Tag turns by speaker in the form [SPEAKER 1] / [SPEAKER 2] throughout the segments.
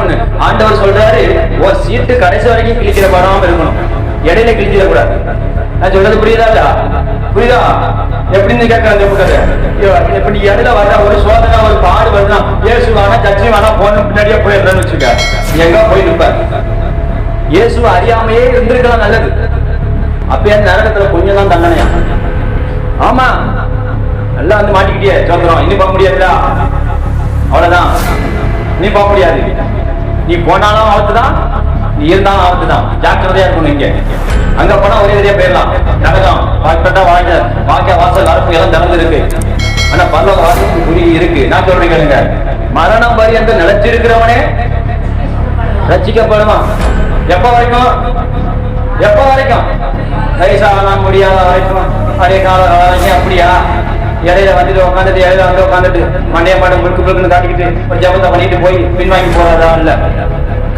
[SPEAKER 1] ஒண்ணு? ஆண்டவர் சொல்றாரு ஓ சீட்டு கடைசி வரைக்கும் கிழிக்கிற படாம இருக்கணும். இடையில கிழிச்சிட கூடாது நான் சொல்றது புரியுதா புரியுதா? எப்படின்னு கேட்கறாங்க இப்ப இப்படி இடையில வர ஒரு சோதனை ஒரு பாடு வருதுன்னா இயேசு வேணா சச்சி வேணா போன பின்னாடியே போயிடுறேன்னு வச்சுக்க. நீ எங்க போய் நிப்ப? இயேசு அறியாமையே இருந்திருக்கலாம் நல்லது. அப்பயே நரகத்துல கொஞ்சம் தான் தண்டனையா? ஆமா. எல்லாம் வந்து மாட்டிக்கிட்டியே சொல்றோம் இனி போக முடியாதுடா. அவ்வளவுதான். நீ போக முடியாது. நீ போனாலும் ஆபத்து தான் நீ இருந்தாலும் ஆபத்து தான் ஜாக்கிரதையா இருக்கணும் இங்க. அங்க போனா ஒரே வழியா போயிடலாம். நரகம் வாய்ப்பட்டா வாழ்க்கை வாழ்க்கை வாசல் வரப்பு எல்லாம் திறந்து இருக்கு ஆனா பல்லவ வாசலுக்கு குறி இருக்கு. நான் சொல்றேன் கேளுங்க. மரணம் பரியந்த நிலைச்சிருக்கிறவனே ரட்சிக்கப்படுமா? எப்ப வரைக்கும்? எப்ப வரைக்கும்? வயசாகலாம் முடியாத வரைக்கும். அதே கால அப்படியா? இடையில வந்துட்டு உட்காந்துட்டு இடையில வந்து உட்காந்துட்டு மண்டைய மாடு முழுக்கு முழுக்குன்னு காட்டிக்கிட்டு ஒரு ஜபத்தை பண்ணிட்டு போய் பின்வாங்கி போறதா இல்ல.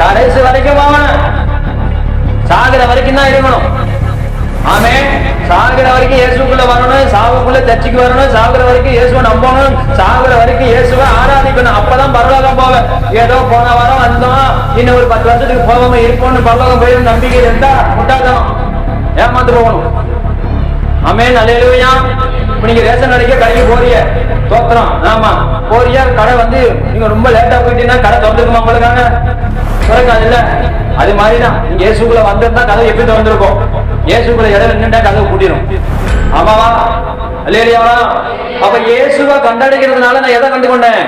[SPEAKER 1] கடைசி வரைக்கும் அவன் சாகிற வரைக்கும் தான் இருக்கணும். ஆமே சாகுற வரைக்கும் இயேசுக்குள்ள வரணும். சாவுக்குள்ள சர்ச்சுக்கு வரணும். சாகுற வரைக்கும் இயேசுவை நம்பணும். சாகுற வரைக்கும் இயேசுவை ஆராதிக்கணும். அப்பதான் பரலோகம் போவேன் ஏதோ போன வாரம் வந்தோம். இன்னும் ஒரு பத்து வருஷத்துக்கு போகாம இருப்போம்னு பரலோகம் போய் நம்பிக்கை இருந்தா முட்டாள்தனம். ஏமாந்து போகணும். ஆமே நல்லா இப்ப நீங்க ரேஷன் கடைக்கு கடைக்கு போறிய தோத்திரம். ஆமா. போறியா? கடை வந்து நீங்க ரொம்ப லேட்டா போயிட்டீங்கன்னா கடை திறந்துருக்குமா உங்களுக்காங்க திறக்காது இல்ல. அது மாதிரிதான். நீங்க ஏசுக்குள்ள வந்திருந்தா கதை எப்படி திறந்துருக்கும்? இயேசுக்குள்ள இடம் நின்றுட்டா கதை கூட்டிடும் ஆமாவா? இல்லையா அப்ப இயேசுவை கண்டடைக்கிறதுனால நான் எதை கண்டு கொண்டேன்